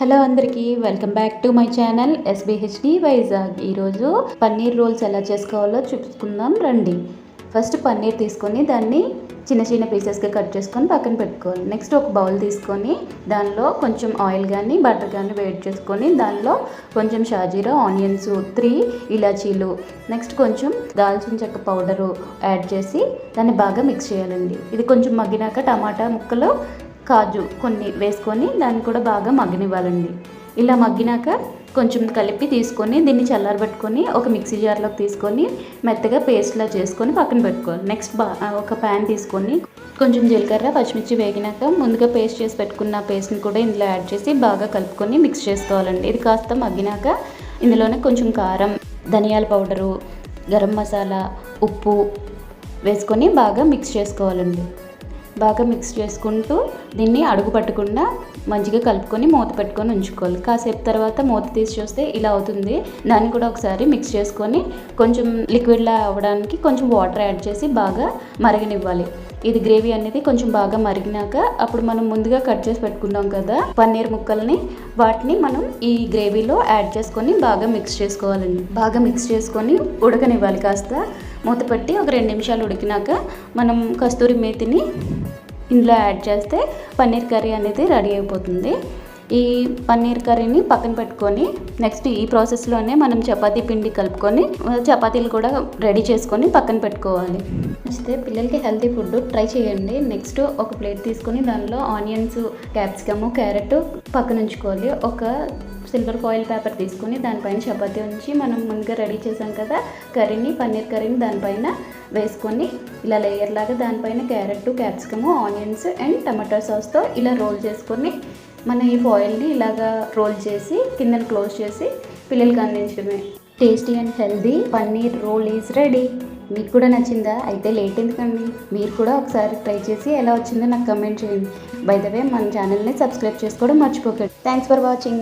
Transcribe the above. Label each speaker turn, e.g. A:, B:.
A: Hello అందరికీ welcome back to my channel S B H D Vizag. ఈరోజు paneer roles ఎలా చేసుకోవాలో చూసుకుందాం రండి. ఫస్ట్ పన్నీర్ తీసుకొని దాన్ని చిన్న చిన్న పీసెస్గా కట్ చేసుకొని పక్కన పెట్టుకోవాలి. నెక్స్ట్ ఒక బౌల్ తీసుకొని దానిలో కొంచెం ఆయిల్ కానీ బటర్ కానీ వేడి చేసుకొని దానిలో కొంచెం షాజీరా ఆనియన్స్ త్రీ ఇలాచీలు నెక్స్ట్ కొంచెం దాల్చిన చెక్క పౌడరు యాడ్ చేసి దాన్ని బాగా మిక్స్ చేయాలండి. ఇది కొంచెం మగ్గినాక టమాటా ముక్కలు కాజు కొన్ని వేసుకొని దాన్ని కూడా బాగా మగ్గనివ్వాలండి. ఇలా మగ్గినాక కొంచెం కలిపి తీసుకొని దీన్ని చల్లారబెట్టుకొని ఒక మిక్సీ జార్లోకి తీసుకొని మెత్తగా పేస్ట్లా చేసుకొని పక్కన పెట్టుకోవాలి. నెక్స్ట్ బా ఒక ప్యాన్ తీసుకొని కొంచెం జీలకర్ర పచ్చిమిర్చి వేగినాక ముందుగా పేస్ట్ చేసి పెట్టుకున్న పేస్ట్ని కూడా ఇందులో యాడ్ చేసి బాగా కలుపుకొని మిక్స్ చేసుకోవాలండి. ఇది కాస్త మగ్గినాక ఇందులోనే కొంచెం కారం ధనియాల పౌడరు గరం మసాలా ఉప్పు వేసుకొని బాగా మిక్స్ చేసుకోవాలండి. బాగా మిక్స్ చేసుకుంటూ దీన్ని అడుగు పట్టకుండా మంచిగా కలుపుకొని మూత పెట్టుకొని ఉంచుకోవాలి. కాసేపు తర్వాత మూత తీసి చూస్తే ఇలా అవుతుంది. దాన్ని కూడా ఒకసారి మిక్స్ చేసుకొని కొంచెం లిక్విడ్లా అవ్వడానికి కొంచెం వాటర్ యాడ్ చేసి బాగా మరగనివ్వాలి. ఇది గ్రేవీ అనేది కొంచెం బాగా మరిగినాక అప్పుడు మనం ముందుగా కట్ చేసి పెట్టుకున్నాం కదా పన్నీర్ ముక్కల్ని వాటిని మనం ఈ గ్రేవీలో యాడ్ చేసుకొని బాగా మిక్స్ చేసుకోవాలండి. బాగా మిక్స్ చేసుకొని ఉడకనివ్వాలి కాస్త. మూత పెట్టి ఒక రెండు నిమిషాలు ఉడికినాక మనం కస్తూరి మేతిని ఇందులో యాడ్ చేస్తే పన్నీర్ కర్రీ అనేది రెడీ అయిపోతుంది. ఈ పన్నీర్ కర్రీని పక్కన పెట్టుకొని నెక్స్ట్ ఈ ప్రాసెస్లోనే మనం చపాతీ పిండి కలుపుకొని చపాతీలు కూడా రెడీ చేసుకొని పక్కన పెట్టుకోవాలి. నచ్చితే పిల్లలకి హెల్తీ ఫుడ్ ట్రై చేయండి. నెక్స్ట్ ఒక ప్లేట్ తీసుకొని దానిలో ఆనియన్స్ క్యాప్సికము క్యారెట్ పక్కన ఉంచుకోవాలి. ఒక సిల్వర్ ఫాయిల్ పేపర్ తీసుకొని దానిపైన చపాతీ ఉంచి మనం ముందుగా రెడీ చేసాం కదా కర్రీని పన్నీర్ కర్రీని దానిపైన వేసుకొని ఇలా లేయర్ లాగా దానిపైన carrot capsicum onions and tomato సాస్తో ఇలా రోల్ చేసుకొని మన ఈ ఫాయిల్ని ఇలాగా రోల్ చేసి కిందన క్లోజ్ చేసి పిల్లలకి అందించడమే. Tasty and healthy paneer roll is ready మీకు కూడా నచ్చిందా? అయితే లేట్ ఎందుకండి? మీరు కూడా ఒకసారి ట్రై చేసి ఎలా వచ్చిందో నాకు కమెంట్ చేయండి. బై ద వే మన ఛానల్ని సబ్స్క్రైబ్ చేసుకోవడం మర్చిపోకండి. Thanks for watching